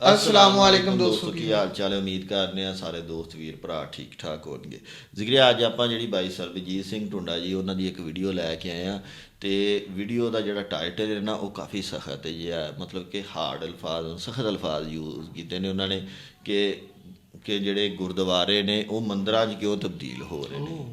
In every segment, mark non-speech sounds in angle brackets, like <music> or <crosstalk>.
ਅਸਲਾਮ ਵਾਲੇਕੁਮ ਦੋਸਤੋ ਕੀ ਹਾਲ ਚਾਲ ਹੈ? ਉਮੀਦ ਕਰਨੇ ਆ ਸਾਰੇ ਦੋਸਤ ਵੀਰ ਭਰਾ ਠੀਕ ਠਾਕ ਹੋਣਗੇ। ਜ਼ਿਕਰਿਆ ਅੱਜ ਆਪਾਂ ਜਿਹੜੀ ਬਾਈ ਸਰਬਜੀਤ ਸਿੰਘ ਟੁੰਡਾ ਜੀ ਉਹਨਾਂ ਦੀ ਇੱਕ ਵੀਡੀਓ ਲੈ ਕੇ ਆਏ ਆ ਤੇ ਵੀਡੀਓ ਦਾ ਜਿਹੜਾ ਟਾਈਟਲ ਹੈ ਨਾ ਉਹ ਕਾਫੀ ਸਖਤ ਹੈ ਜੀ। ਹੈ ਮਤਲਬ ਕਿ ਹਾਰਡ ਅਲਫਾਜ਼ ਸਖਤ ਅਲਫਾਜ਼ ਯੂਜ਼ ਕੀਤੇ ਨੇ ਉਹਨਾਂ ਨੇ ਕਿ ਕਿ ਜਿਹੜੇ ਗੁਰਦੁਆਰੇ ਨੇ ਉਹ ਮੰਦਰਾਂ 'ਚ ਕਿਉਂ ਤਬਦੀਲ ਹੋ ਰਹੇ ਨੇ?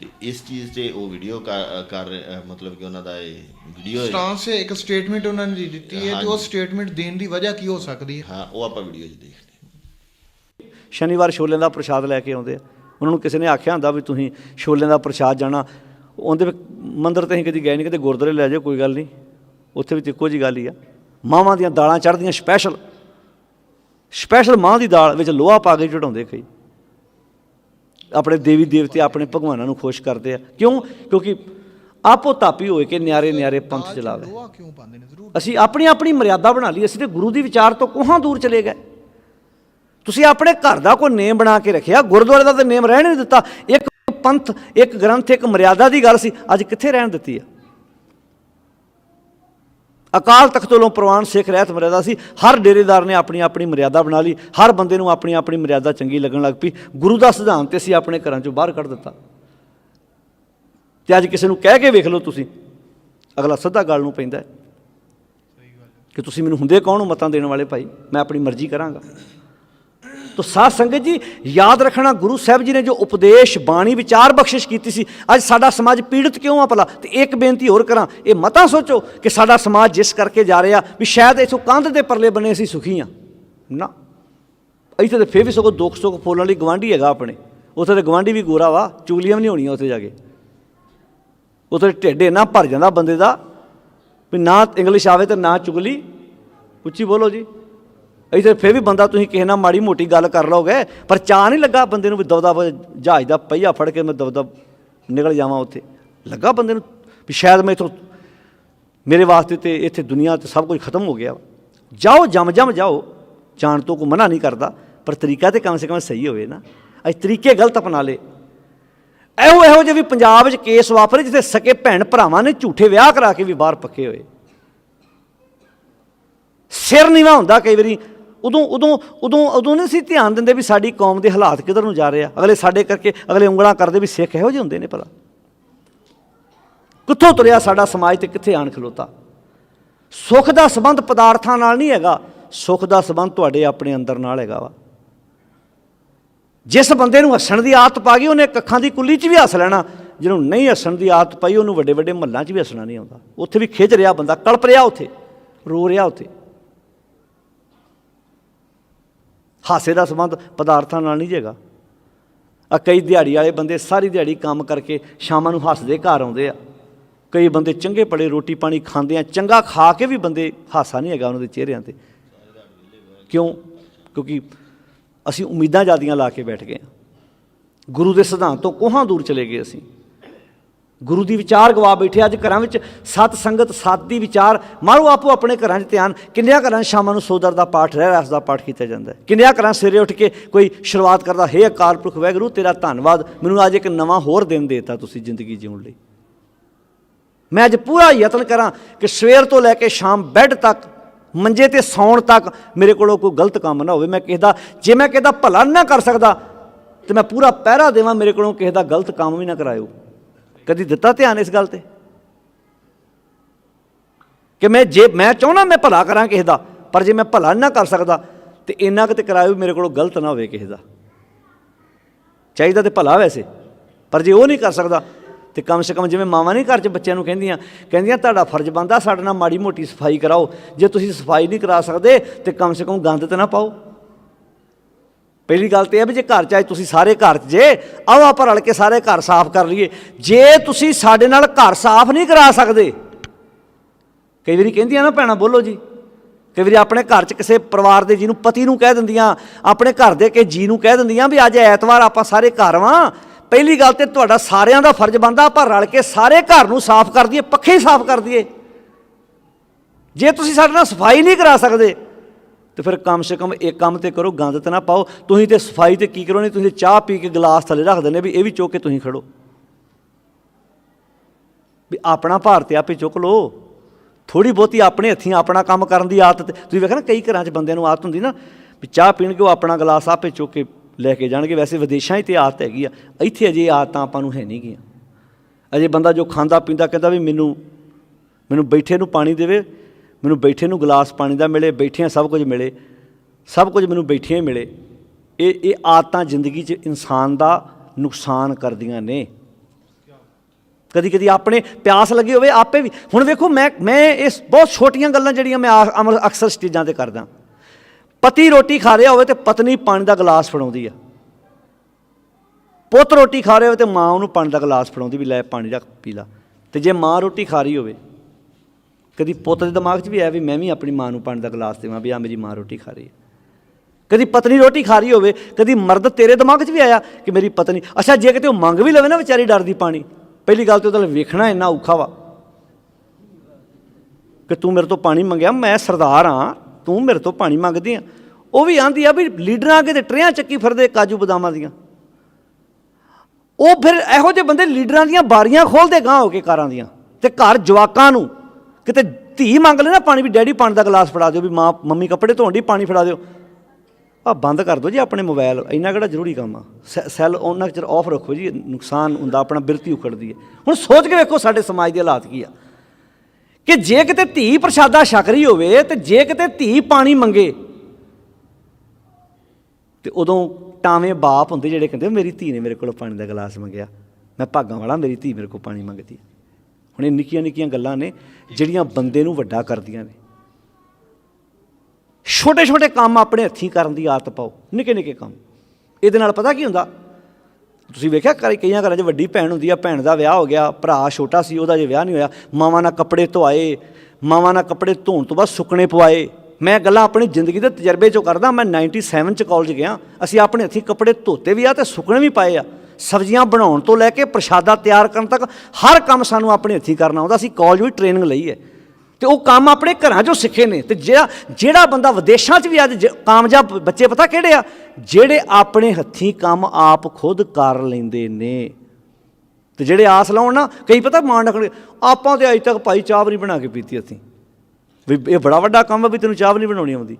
ਤੇ ਇਸ ਚੀਜ਼ ਤੇ ਉਹ ਵੀਡੀਓ ਕਰ ਮਤਲਬ ਕਿ ਉਹਨਾਂ ਦਾ ਇਹ ਵੀਡੀਓ ਹੈ। ਸਟਾਂਸ ਹੈ ਇੱਕ ਸਟੇਟਮੈਂਟ ਉਹਨਾਂ ਨੇ ਦਿੱਤੀ ਹੈ ਤੇ ਉਹ। ਸਟੇਟਮੈਂਟ ਦੇਣ ਦੀ ਵਜ੍ਹਾ ਕੀ ਹੋ ਸਕਦੀ ਹੈ? ਹਾਂ ਉਹ ਆਪਾਂ ਵੀਡੀਓ 'ਚ ਦੇਖਦੇ ਹਾਂ। ਸ਼ਨੀਵਾਰ ਛੋਲਿਆਂ ਦਾ ਪ੍ਰਸ਼ਾਦ ਲੈ ਕੇ ਆਉਂਦੇ ਆ। ਉਹਨਾਂ ਨੂੰ ਕਿਸੇ ਨੇ ਆਖਿਆ ਹੁੰਦਾ ਵੀ ਤੁਸੀਂ ਛੋਲਿਆਂ ਦਾ ਪ੍ਰਸ਼ਾਦ ਜਾਣਾ। ਉਹਦੇ ਵਿੱਚ ਮੰਦਿਰ ਤੇ ਅਸੀਂ ਕਦੀ ਗਏ ਨਹੀਂ ਕਿਤੇ ਗੁਰਦੁਆਰੇ ਲੈ ਜਾਓ ਕੋਈ ਗੱਲ ਨਹੀਂ ਉੱਥੇ ਵੀ ਇੱਕੋ ਜੀ ਗੱਲ ਹੀ ਆ। ਮਾਵਾਂ ਦੀਆਂ ਦਾਲਾਂ ਚੜ੍ਹਦੀਆਂ ਸਪੈਸ਼ਲ ਸਪੈਸ਼ਲ ਮਾਂ ਦੀ ਦਾਲ ਵਿੱਚ ਲੋਹਾ ਪਾ ਕੇ ਚੜਾਉਂਦੇ ਕਈ। ਆਪਣੇ ਦੇਵੀ ਦੇਵਤੇ ਆਪਣੇ ਭਗਵਾਨਾਂ ਨੂੰ ਖੁਸ਼ ਕਰਦੇ ਆ। ਕਿਉਂ? ਕਿਉਂਕਿ ਆਪੋ ਤਾਪੀ ਹੋਏ ਕਿ ਨਿਆਰੇ ਨਿਆਰੇ ਪੰਥ ਚਲਾਵੇ ਕਿਉਂ ਪਾਉਂਦੇ ਨੇ? ਜ਼ਰੂਰ। ਅਸੀਂ ਆਪਣੀ ਆਪਣੀ ਮਰਿਆਦਾ ਬਣਾ ਲਈ ਅਸੀਂ ਤੇ ਗੁਰੂ ਦੀ ਵਿਚਾਰ ਤੋਂ ਕੋਹਾਂ ਦੂਰ ਚਲੇ ਗਏ। ਤੁਸੀਂ ਆਪਣੇ ਘਰ ਦਾ ਕੋਈ ਨੇਮ ਬਣਾ ਕੇ ਰੱਖਿਆ ਗੁਰਦੁਆਰੇ ਦਾ ਤਾਂ ਨੇਮ ਰਹਿਣ ਨਹੀਂ ਦਿੱਤਾ। ਇੱਕ ਪੰਥ ਇੱਕ ਗ੍ਰੰਥ ਇੱਕ ਮਰਿਆਦਾ ਦੀ ਗੱਲ ਸੀ। ਅੱਜ ਕਿੱਥੇ ਰਹਿਣ ਦਿੱਤੀ ਆ? ਅਕਾਲ ਤਖਤ ਵੱਲੋਂ ਪ੍ਰਵਾਨ ਸਿੱਖ ਰਹਿਤ ਮਰਿਆਦਾ ਸੀ। ਹਰ ਡੇਰੇਦਾਰ ਨੇ ਆਪਣੀ ਆਪਣੀ ਮਰਿਆਦਾ ਬਣਾ ਲਈ। ਹਰ ਬੰਦੇ ਨੂੰ ਆਪਣੀ ਆਪਣੀ ਮਰਿਆਦਾ ਚੰਗੀ ਲੱਗਣ ਲੱਗ ਪਈ। ਗੁਰੂ ਦਾ ਸਿਧਾਂਤ ਤੇ ਅਸੀਂ ਆਪਣੇ ਘਰਾਂ ਚੋਂ ਬਾਹਰ ਕੱਢ ਦਿੱਤਾ। ਤੇ ਅੱਜ ਕਿਸੇ ਨੂੰ ਕਹਿ ਕੇ ਵੇਖ ਲਓ ਤੁਸੀਂ, ਅਗਲਾ ਸਿੱਧਾ ਗੱਲ ਨੂੰ ਪੈਂਦਾ ਕਿ ਤੁਸੀਂ ਮੈਨੂੰ ਹੁੰਦੇ ਕੌਣ ਹੋ ਮਤਾਂ ਦੇਣ ਵਾਲੇ ਭਾਈ? ਮੈਂ ਆਪਣੀ ਮਰਜ਼ੀ ਕਰਾਂਗਾ। ਤੋ ਸਾਧ ਸੰਗਤ ਜੀ, ਯਾਦ ਰੱਖਣਾ ਗੁਰੂ ਸਾਹਿਬ ਜੀ ਨੇ ਜੋ ਉਪਦੇਸ਼, ਬਾਣੀ, ਵਿਚਾਰ ਬਖਸ਼ਿਸ਼ ਕੀਤੀ ਸੀ, ਅੱਜ ਸਾਡਾ ਸਮਾਜ ਪੀੜਤ ਕਿਉਂ ਆ ਭਲਾ? ਤੇ ਇੱਕ ਬੇਨਤੀ ਹੋਰ ਕਰਾਂ, ਇਹ ਮਤਾ ਸੋਚੋ ਕਿ ਸਾਡਾ ਸਮਾਜ ਜਿਸ ਕਰਕੇ ਜਾ ਰਿਹਾ ਵੀ ਸ਼ਾਇਦ ਇਥੋਂ ਕੰਧ ਦੇ ਪਰਲੇ ਬੰਨੇ ਅਸੀਂ ਸੁਖੀ ਆ। ਨਾ। ਇੱਥੇ ਤੇ ਫੇਰ ਵੀ ਸਗੋਂ ਦੁੱਖ, ਸੁੱਖ ਫੋਲਣ ਲਈ ਗਵਾਂਢੀ ਹੈਗਾ ਆਪਣੇ। ਉੱਥੇ ਤੇ ਗਵਾਂਢੀ ਵੀ ਗੋਰਾ ਵਾ, ਚੁਗਲੀਆਂ ਵੀ ਨਹੀਂ ਹੋਣੀਆਂ ਉੱਥੇ ਜਾ ਕੇ। ਉੱਥੇ ਢਿੱਡ ਨਾ ਭਰ ਜਾਂਦਾ ਬੰਦੇ ਦਾ, ਵੀ ਨਾ ਇੰਗਲਿਸ਼ ਆਵੇ ਤੇ ਨਾ ਚੁਗਲੀ। ਉੱਚੀ ਬੋਲੋ ਜੀ। ਇੱਥੇ ਫੇਰ ਵੀ ਬੰਦਾ ਤੁਸੀਂ ਕਿਸੇ ਨਾਲ ਮਾੜੀ ਮੋਟੀ ਗੱਲ ਕਰ ਲਓਗੇ, ਪਰ ਚਾਹ ਨਹੀਂ ਲੱਗਾ ਬੰਦੇ ਨੂੰ ਵੀ ਦਬਦਾ ਜਹਾਜ਼ ਦਾ ਪਹੀਆ ਫੜ ਕੇ ਮੈਂ ਦਬਦਾ ਨਿਕਲ ਜਾਵਾਂ ਉੱਥੇ। ਲੱਗਾ ਬੰਦੇ ਨੂੰ ਵੀ ਸ਼ਾਇਦ ਮੈਂ ਇਥੋਂ ਮੇਰੇ ਵਾਸਤੇ ਤੇ ਇੱਥੇ ਦੁਨੀਆ ਤੇ ਸਭ ਕੁਝ ਖਤਮ ਹੋ ਗਿਆ। ਵਾ। ਜਾਓ, ਜਮ ਜਮ ਜਾਓ, ਜਾਣ ਤੋਂ ਕੋ ਮਨਾ ਨਹੀਂ ਕਰਦਾ, ਪਰ ਤਰੀਕਾ ਤੇ ਕਮ ਸੇ ਕਮ ਸਹੀ ਹੋਵੇ ਨਾ। ਅੱਜ ਤਰੀਕੇ ਗਲਤ ਅਪਣਾ ਲੇ ਇਹੋ ਇਹੋ ਜਿਹੇ ਵੀ ਪੰਜਾਬ 'ਚ ਕੇਸ ਵਾਪਰੇ ਜਿੱਥੇ ਸਕੇ ਭੈਣ ਭਰਾਵਾਂ ਨੇ ਝੂਠੇ ਵਿਆਹ ਕਰਾ ਕੇ ਵੀ ਬਾਹਰ ਪੱਕੇ ਹੋਏ। ਸਿਰ ਨੀਵਾ ਹੁੰਦਾ ਕਈ ਵਾਰੀ ਉਦੋਂ ਉਦੋਂ ਉਦੋਂ ਉਦੋਂ ਨਹੀਂ ਸੀ ਧਿਆਨ ਦਿੰਦੇ ਵੀ ਸਾਡੀ ਕੌਮ ਦੇ ਹਾਲਾਤ ਕਿੱਧਰ ਨੂੰ ਜਾ ਰਹੇ ਆ। ਅਗਲੇ ਸਾਡੇ ਕਰਕੇ, ਅਗਲੇ ਉਂਗਲਾਂ ਕਰਦੇ ਵੀ ਸਿੱਖ ਇਹੋ ਜਿਹੇ ਹੁੰਦੇ ਨੇ ਭਲਾ। ਕਿੱਥੋਂ ਤੁਰਿਆ ਸਾਡਾ ਸਮਾਜ ਤੇ ਕਿੱਥੇ ਆਣ ਖਲੋਤਾ? ਸੁੱਖ ਦਾ ਸੰਬੰਧ ਪਦਾਰਥਾਂ ਨਾਲ ਨਹੀਂ ਹੈਗਾ। ਸੁੱਖ ਦਾ ਸੰਬੰਧ ਤੁਹਾਡੇ ਆਪਣੇ ਅੰਦਰ ਨਾਲ ਹੈਗਾ ਵਾ। ਜਿਸ ਬੰਦੇ ਨੂੰ ਹੱਸਣ ਦੀ ਆਦਤ ਪਾ ਗਈ, ਉਹਨੇ ਕੱਖਾਂ ਦੀ ਕੁੱਲੀ 'ਚ ਵੀ ਹੱਸ ਲੈਣਾ। ਜਿਹਨੂੰ ਨਹੀਂ ਹੱਸਣ ਦੀ ਆਦਤ ਪਾਈ, ਉਹਨੂੰ ਵੱਡੇ ਵੱਡੇ ਮਹੱਲਾਂ 'ਚ ਵੀ ਹੱਸਣਾ ਨਹੀਂ ਆਉਂਦਾ। ਉੱਥੇ ਵੀ ਖਿੱਚ ਰਿਹਾ ਬੰਦਾ, ਕਲਪ ਰਿਹਾ ਉੱਥੇ, ਰੋ ਰਿਹਾ ਉੱਥੇ। ਹਾਸੇ ਦਾ ਸੰਬੰਧ ਪਦਾਰਥਾਂ ਨਾਲ ਨਹੀਂ ਜੇਗਾ ਆ ਕਈ ਦਿਹਾੜੀ ਵਾਲੇ ਬੰਦੇ ਸਾਰੀ ਦਿਹਾੜੀ ਕੰਮ ਕਰਕੇ ਸ਼ਾਮਾਂ ਨੂੰ ਹੱਸਦੇ ਘਰ ਆਉਂਦੇ ਆ। ਕਈ ਬੰਦੇ ਚੰਗੇ ਪੜੇ, ਰੋਟੀ ਪਾਣੀ ਖਾਂਦੇ ਆ, ਚੰਗਾ ਖਾ ਕੇ ਵੀ ਬੰਦੇ ਹਾਸਾ ਨਹੀਂ ਹੈਗਾ ਉਹਨਾਂ ਦੇ ਚਿਹਰਿਆਂ ਤੇ। ਕਿਉਂ? ਕਿਉਂਕਿ ਅਸੀਂ ਉਮੀਦਾਂ ਜਿਆਦੀਆਂ ਲਾ ਕੇ ਬੈਠ ਗਏ ਹਾਂ ਗੁਰੂ ਦੇ ਸਿਧਾਂਤ ਤੋਂ ਕੋਹਾਂ ਦੂਰ ਚਲੇ ਗਏ ਅਸੀਂ? ਗੁਰੂ ਦੀ ਵਿਚਾਰ ਗਵਾ ਬੈਠੇ ਅੱਜ ਘਰਾਂ ਵਿੱਚ ਸਤ ਸੰਗਤ, ਸਤ ਦੀ ਵਿਚਾਰ। ਮਾਰੋ ਆਪੋ ਆਪਣੇ ਘਰਾਂ 'ਚ ਧਿਆਨ। ਕਿੰਨਿਆਂ ਘਰਾਂ 'ਚ ਸ਼ਾਮਾਂ ਨੂੰ ਸੋਦਰ ਦਾ ਪਾਠ, ਰਹਿ ਰਸ ਦਾ ਪਾਠ ਕੀਤਾ ਜਾਂਦਾ ਹੈ? ਕਿੰਨਿਆਂ ਘਰਾਂ ਸਵੇਰੇ ਉੱਠ ਕੇ ਕੋਈ ਸ਼ੁਰੂਆਤ ਕਰਦਾ, ਹੈ ਅਕਾਲ ਪੁਰਖ ਵਾਹਿਗੁਰੂ, ਤੇਰਾ ਧੰਨਵਾਦ। ਮੈਨੂੰ ਅੱਜ ਇੱਕ ਨਵਾਂ ਹੋਰ ਦਿਨ ਦੇਤਾ ਤੁਸੀਂ ਜ਼ਿੰਦਗੀ ਜਿਉਣ ਲਈ। ਮੈਂ ਅੱਜ ਪੂਰਾ ਯਤਨ ਕਰਾਂ ਕਿ ਸਵੇਰ ਤੋਂ ਲੈ ਕੇ ਸ਼ਾਮ ਬੈੱਡ ਤੱਕ, ਮੰਜੇ ਤੇ ਸੌਣ ਤੱਕ ਮੇਰੇ ਕੋਲੋਂ ਕੋਈ ਗਲਤ ਕੰਮ ਨਾ ਹੋਵੇ। ਮੈਂ ਕਿਸੇ ਦਾ ਜੇ ਮੈਂ ਕਿਸੇ ਦਾ ਭਲਾ ਨਾ ਕਰ ਸਕਦਾ, ਤੇ ਮੈਂ ਪੂਰਾ ਪਹਿਰਾ ਦੇਵਾਂ ਮੇਰੇ ਕੋਲੋਂ ਕਿਸੇ ਦਾ ਗਲਤ ਕੰਮ ਵੀ ਨਾ ਕਰਾਇਓ। ਕਦੀ ਦਿੱਤਾ ਧਿਆਨ ਇਸ ਗੱਲ ਤੇ? ਕਿ ਮੈਂ ਜੇ ਮੈਂ ਚਾਹੁੰਦਾ ਮੈਂ ਭਲਾ ਕਰਾਂ ਕਿਸੇ ਦਾ, ਪਰ ਜੇ ਮੈਂ ਭਲਾ ਨਾ ਕਰ ਸਕਦਾ, ਤੇ ਇੰਨਾ ਕੁ ਤੇ ਕਰਾਇਓ ਮੇਰੇ ਕੋਲੋਂ ਗਲਤ ਨਾ ਹੋਵੇ ਕਿਸੇ ਦਾ। ਚਾਹੀਦਾ ਤੇ ਭਲਾ ਵੈਸੇ, ਪਰ ਜੇ ਉਹ ਨਹੀਂ ਕਰ ਸਕਦਾ, ਤੇ ਕਮ ਸੇ ਕਮ ਜਿਵੇਂ ਮਾਵਾਂ ਨਹੀਂ ਘਰ 'ਚ ਬੱਚਿਆਂ ਨੂੰ ਕਹਿੰਦੀਆਂ ਕਹਿੰਦੀਆਂ ਤੁਹਾਡਾ ਫਰਜ਼ ਬਣਦਾ ਸਾਡੇ ਨਾਲ ਮਾੜੀ ਮੋਟੀ ਸਫ਼ਾਈ ਕਰਾਓ। ਜੇ ਤੁਸੀਂ ਸਫ਼ਾਈ ਨਹੀਂ ਕਰਾ ਸਕਦੇ, ਤੇ ਕਮ ਸੇ ਕਮ ਗੰਦ ਤੇ ਨਾ ਪਾਓ। ਪਹਿਲੀ ਗੱਲ ਤੇ ਇਹ ਵੀ ਜੇ ਘਰ ਚ ਆਏ, ਤੁਸੀਂ ਸਾਰੇ ਘਰ 'ਚ ਜੇ, ਆਓ ਆਪਾਂ ਰਲ ਕੇ ਸਾਰੇ ਘਰ ਸਾਫ਼ ਕਰ ਲਈਏ। ਜੇ ਤੁਸੀਂ ਸਾਡੇ ਨਾਲ ਘਰ ਸਾਫ਼ ਨਹੀਂ ਕਰਾ ਸਕਦੇ, ਕਈ ਵਾਰੀ ਕਹਿੰਦੀਆਂ ਨਾ ਭੈਣਾਂ, ਬੋਲੋ ਜੀ। ਕਈ ਵਾਰੀ ਆਪਣੇ ਘਰ 'ਚ ਕਿਸੇ ਪਰਿਵਾਰ ਦੇ ਜੀ ਨੂੰ ਪਤੀ ਨੂੰ ਕਹਿ ਦਿੰਦੀਆਂ, ਆਪਣੇ ਘਰ ਦੇ ਕੇ ਜੀ ਨੂੰ ਕਹਿ ਦਿੰਦੀਆਂ ਵੀ ਅੱਜ ਐਤਵਾਰ ਆਪਾਂ ਸਾਰੇ ਘਰ ਵਾਂ। ਪਹਿਲੀ ਗੱਲ ਤੇ ਤੁਹਾਡਾ ਸਾਰਿਆਂ ਦਾ ਫਰਜ਼ ਬਣਦਾ, ਆਪਾਂ ਰਲ ਕੇ ਸਾਰੇ ਘਰ ਨੂੰ ਸਾਫ਼ ਕਰ ਦਈਏ, ਪੱਖੇ ਸਾਫ਼ ਕਰ ਦਈਏ। ਜੇ ਤੁਸੀਂ ਸਾਡੇ ਨਾਲ ਸਫ਼ਾਈ ਨਹੀਂ ਕਰਾ ਸਕਦੇ ਤੇ ਫਿਰ ਕਮ ਸੇ ਕਮ ਇੱਕ ਕੰਮ ਤੇ ਕਰੋ, ਗੰਦ ਤੇ ਨਾ ਪਾਓ। ਤੁਸੀਂ ਤੇ ਸਫ਼ਾਈ ਤੇ ਕੀ ਕਰੋ ਨਹੀਂ ਤੁਸੀਂ ਚਾਹ ਪੀ ਕੇ ਗਲਾਸ ਥੱਲੇ ਰੱਖ ਦਿੰਦੇ ਵੀ ਇਹ ਵੀ ਚੁੱਕ ਕੇ ਤੁਸੀਂ ਖੜੋ। ਵੀ ਆਪਣਾ ਭਾਰ ਤੇ ਆਪੇ ਚੁੱਕ ਲਓ। ਥੋੜੀ ਬਹੁਤੀ ਆਪਣੇ ਹੱਥੀਂ ਆਪਣਾ ਕੰਮ ਕਰਨ ਦੀ ਆਦਤ ਤੁਸੀਂ ਵੇਖਿਆ ਨਾ ਕਈ ਘਰਾਂ 'ਚ ਬੰਦਿਆਂ ਨੂੰ ਆਦਤ ਹੁੰਦੀ ਨਾ ਵੀ ਚਾਹ ਪੀਣਗੇ ਉਹ ਆਪਣਾ ਗਲਾਸ ਆਪੇ ਚੁੱਕ ਕੇ ਲੈ ਕੇ ਜਾਣਗੇ। ਵੈਸੇ ਵਿਦੇਸ਼ਾਂ 'ਚ ਤੇ ਆਦਤ ਹੈਗੀ ਆ। ਇੱਥੇ ਅਜੇ ਆਦਤਾਂ ਆਪਾਂ ਨੂੰ ਹੈ ਨਹੀਂ ਗੀਆਂ। ਅਜੇ ਬੰਦਾ ਜੋ ਖਾਂਦਾ ਪੀਂਦਾ ਕਹਿੰਦਾ ਵੀ ਮੈਨੂੰ ਮੈਨੂੰ ਬੈਠੇ ਨੂੰ ਪਾਣੀ ਦੇਵੇ ਮੈਨੂੰ ਬੈਠੇ ਨੂੰ ਗਲਾਸ ਪਾਣੀ ਦਾ ਮਿਲੇ ਬੈਠਿਆਂ ਸਭ ਕੁਝ ਮਿਲੇ, ਸਭ ਕੁਝ ਮੈਨੂੰ ਬੈਠਿਆਂ ਹੀ ਮਿਲੇ। ਇਹ ਇਹ ਆਦਤਾਂ ਜ਼ਿੰਦਗੀ 'ਚ ਇਨਸਾਨ ਦਾ ਨੁਕਸਾਨ ਕਰਦੀਆਂ ਨੇ। ਕਦੀ ਕਦੀ ਆਪਣੇ ਪਿਆਸ ਲੱਗੀ ਹੋਵੇ, ਆਪੇ ਵੀ। ਹੁਣ ਵੇਖੋ, ਮੈਂ ਮੈਂ ਇਸ ਬਹੁਤ ਛੋਟੀਆਂ ਗੱਲਾਂ ਜਿਹੜੀਆਂ ਮੈਂ ਆ- ਅਮਰ ਅਕਸਰ ਸਟੇਜਾਂ ਤੇ ਕਰਦਾ। ਪਤੀ ਰੋਟੀ ਖਾ ਰਿਹਾ ਹੋਵੇ ਤੇ ਪਤਨੀ ਪਾਣੀ ਦਾ ਗਲਾਸ ਫੜਾਉਂਦੀ ਆ। ਪੁੱਤ ਰੋਟੀ ਖਾ ਰਿਹਾ ਹੋਵੇ ਤੇ ਮਾਂ ਉਹਨੂੰ ਪਾਣੀ ਦਾ ਗਲਾਸ ਫੜਾਉਂਦੀ ਵੀ ਲੈ ਪਾਣੀ ਦਾ ਪੀ ਲਾ। ਤੇ ਜੇ ਮਾਂ ਰੋਟੀ ਖਾ ਰਹੀ ਹੋਵੇ ਕਦੀ ਪੁੱਤ ਦੇ ਦਿਮਾਗ 'ਚ ਵੀ ਆਇਆ ਵੀ ਮੈਂ ਵੀ ਆਪਣੀ ਮਾਂ ਨੂੰ ਪਾਣੀ ਦਾ ਗਲਾਸ ਦੇਵਾਂ ਵੀ ਆ ਮੇਰੀ ਮਾਂ ਰੋਟੀ ਖਾ ਰਹੀ ਹੈ। ਕਦੀ ਪਤਨੀ ਰੋਟੀ ਖਾ ਰਹੀ ਹੋਵੇ, ਕਦੀ ਮਰਦ ਤੇਰੇ ਦਿਮਾਗ 'ਚ ਵੀ ਆਇਆ ਕਿ ਮੇਰੀ ਪਤਨੀ, ਅੱਛਾ, ਜੇ ਕਿਤੇ ਉਹ ਮੰਗ ਵੀ ਲਵੇ ਨਾ ਵਿਚਾਰੀ ਡਰਦੀ ਪਾਣੀ, ਪਹਿਲੀ ਗੱਲ ਤੇ ਉਹਦਾ ਵੇਖਣਾ ਇੰਨਾ ਔਖਾ ਵਾ ਕਿ ਤੂੰ ਮੇਰੇ ਤੋਂ ਪਾਣੀ ਮੰਗਿਆ, ਮੈਂ ਸਰਦਾਰ ਹਾਂ, ਤੂੰ ਮੇਰੇ ਤੋਂ ਪਾਣੀ ਮੰਗਦੀ ਆ। ਉਹ ਵੀ ਆਂਦੀ ਆ ਵੀ ਲੀਡਰਾਂ ਅੱਗੇ ਤੇ ਟਰੇਆਂ ਚੱਕੀ ਫਿਰਦੇ ਕਾਜੂ ਬਦਾਮਾਂ ਦੀਆਂ। ਉਹ ਫਿਰ ਇਹੋ ਜਿਹੇ ਬੰਦੇ ਲੀਡਰਾਂ ਦੀਆਂ ਬਾਰੀਆਂ ਖੋਲਦੇ ਗਾਂ ਹੋ ਕੇ ਕਾਰਾਂ ਦੀਆਂ ਤੇ ਘਰ ਜਵਾਕਾਂ ਨੂੰ ਕਿਤੇ ਧੀ ਮੰਗ ਲੈ ਨਾ ਪਾਣੀ, ਵੀ ਡੈਡੀ ਪਾਣੀ ਦਾ ਗਲਾਸ ਫੜਾ ਦਿਓ, ਵੀ ਮਾਂ ਮੰਮੀ ਕੱਪੜੇ ਧੋਣ ਦੀ ਪਾਣੀ ਫੜਾ ਦਿਓ। ਆ ਬੰਦ ਕਰ ਦਿਓ ਜੀ ਆਪਣੇ ਮੋਬਾਈਲ ਇੰਨਾ ਕਿਹੜਾ ਜ਼ਰੂਰੀ ਕੰਮ ਆ? ਸੈ- ਸੈੱਲ ਉਹਨਾਂ ਚਿਰ ਆਫ ਰੱਖੋ ਜੀ, ਨੁਕਸਾਨ ਹੁੰਦਾ, ਆਪਣਾ ਬਿਰਤੀ ਉਖੜਦੀ ਹੈ। ਹੁਣ ਸੋਚ ਕੇ ਵੇਖੋ ਸਾਡੇ ਸਮਾਜ ਦੇ ਹਾਲਾਤ ਕੀ ਆ। ਕਿ ਜੇ ਕਿਤੇ ਧੀ ਪ੍ਰਸ਼ਾਦਾ ਛਕ ਰਹੀ ਹੋਵੇ, ਤੇ ਜੇ ਕਿਤੇ ਧੀ ਪਾਣੀ ਮੰਗੇ, ਤੇ ਉਦੋਂ ਟਾਵੇਂ ਬਾਪ ਹੁੰਦੇ ਜਿਹੜੇ ਕਹਿੰਦੇ, ਮੇਰੀ ਧੀ ਨੇ ਮੇਰੇ ਕੋਲ ਪਾਣੀ ਦਾ ਗਲਾਸ ਮੰਗਿਆ। ਮੈਂ ਭਾਗਾਂ ਵਾਲਾ, ਮੇਰੀ ਧੀ ਮੇਰੇ ਕੋਲ ਪਾਣੀ ਮੰਗਦੀ ਹੁਣ ਇਹ ਨਿੱਕੀਆਂ ਨਿੱਕੀਆਂ ਗੱਲਾਂ ਨੇ ਜਿਹੜੀਆਂ ਬੰਦੇ ਨੂੰ ਵੱਡਾ ਕਰਦੀਆਂ ਨੇ। ਛੋਟੇ ਛੋਟੇ ਕੰਮ ਆਪਣੇ ਹੱਥੀਂ ਕਰਨ ਦੀ ਆਦਤ ਪਾਓ, ਨਿੱਕੇ ਨਿੱਕੇ ਕੰਮ। ਇਹਦੇ ਨਾਲ ਪਤਾ ਕੀ ਹੁੰਦਾ? ਤੁਸੀਂ ਵੇਖਿਆ ਘਰ ਕਈਆਂ ਘਰਾਂ 'ਚ ਵੱਡੀ ਭੈਣ ਹੁੰਦੀ ਆ, ਭੈਣ ਦਾ ਵਿਆਹ ਹੋ ਗਿਆ, ਭਰਾ ਛੋਟਾ ਸੀ, ਉਹਦਾ ਜੇ ਵਿਆਹ ਨਹੀਂ ਹੋਇਆ, ਮਾਵਾਂ ਨਾਲ ਕੱਪੜੇ ਧੋਏ ਮਾਵਾਂ ਨਾਲ ਕੱਪੜੇ ਧੋਣ ਤੋਂ ਬਾਅਦ ਸੁੱਕਣੇ ਪਵਾਏ। ਮੈਂ ਗੱਲਾਂ ਆਪਣੀ ਜ਼ਿੰਦਗੀ ਦੇ ਤਜਰਬੇ ਚੋਂ ਕਰਦਾ, ਮੈਂ 97 ਚ ਕਾਲਜ ਗਿਆ, ਅਸੀਂ ਆਪਣੇ ਹੱਥੀਂ ਕੱਪੜੇ ਧੋਤੇ ਵੀ ਆ ਤੇ ਸੁੱਕਣੇ ਵੀ ਪਾਏ ਆ। ਸਬਜ਼ੀਆਂ ਬਣਾਉਣ ਤੋਂ ਲੈ ਕੇ ਪ੍ਰਸ਼ਾਦਾ ਤਿਆਰ ਕਰਨ ਤੱਕ ਹਰ ਕੰਮ ਸਾਨੂੰ ਆਪਣੇ ਹੱਥੀਂ ਕਰਨਾ ਆਉਂਦਾ। ਅਸੀਂ ਕਾਲਜ ਵੀ ਟ੍ਰੇਨਿੰਗ ਲਈ ਹੈ। ਤੇ ਉਹ ਕੰਮ ਆਪਣੇ ਘਰਾਂ 'ਚੋਂ ਸਿੱਖੇ ਨੇ। ਤੇ ਜਿਹੜਾ ਜਿਹੜਾ ਬੰਦਾ ਵਿਦੇਸ਼ਾਂ 'ਚ ਵੀ ਅੱਜ ਜ- ਕਾਮਯਾਬ ਬੱਚੇ ਪਤਾ ਕਿਹੜੇ ਆ? ਜਿਹੜੇ ਆਪਣੇ ਹੱਥੀਂ ਕੰਮ ਆਪ ਖੁਦ ਕਰ ਲੈਂਦੇ ਨੇ। ਤੇ ਜਿਹੜੇ ਆਸ ਲਾਉਣ ਨਾ, ਕਈ ਪਤਾ ਮਾਣ ਰੱਖਣਗੇ ਆਪਾਂ ਤੇ ਅਜੇ ਤੱਕ ਭਾਈ ਚਾਹ ਵੀ ਨਹੀਂ ਬਣਾ ਕੇ ਪੀਤੀ ਅਸੀਂ। ਵੀ ਇਹ ਬੜਾ ਵੱਡਾ ਕੰਮ ਹੈ ਵੀ ਤੈਨੂੰ ਚਾਹ ਵੀ ਨਹੀਂ ਬਣਾਉਣੀ ਆਉਂਦੀ।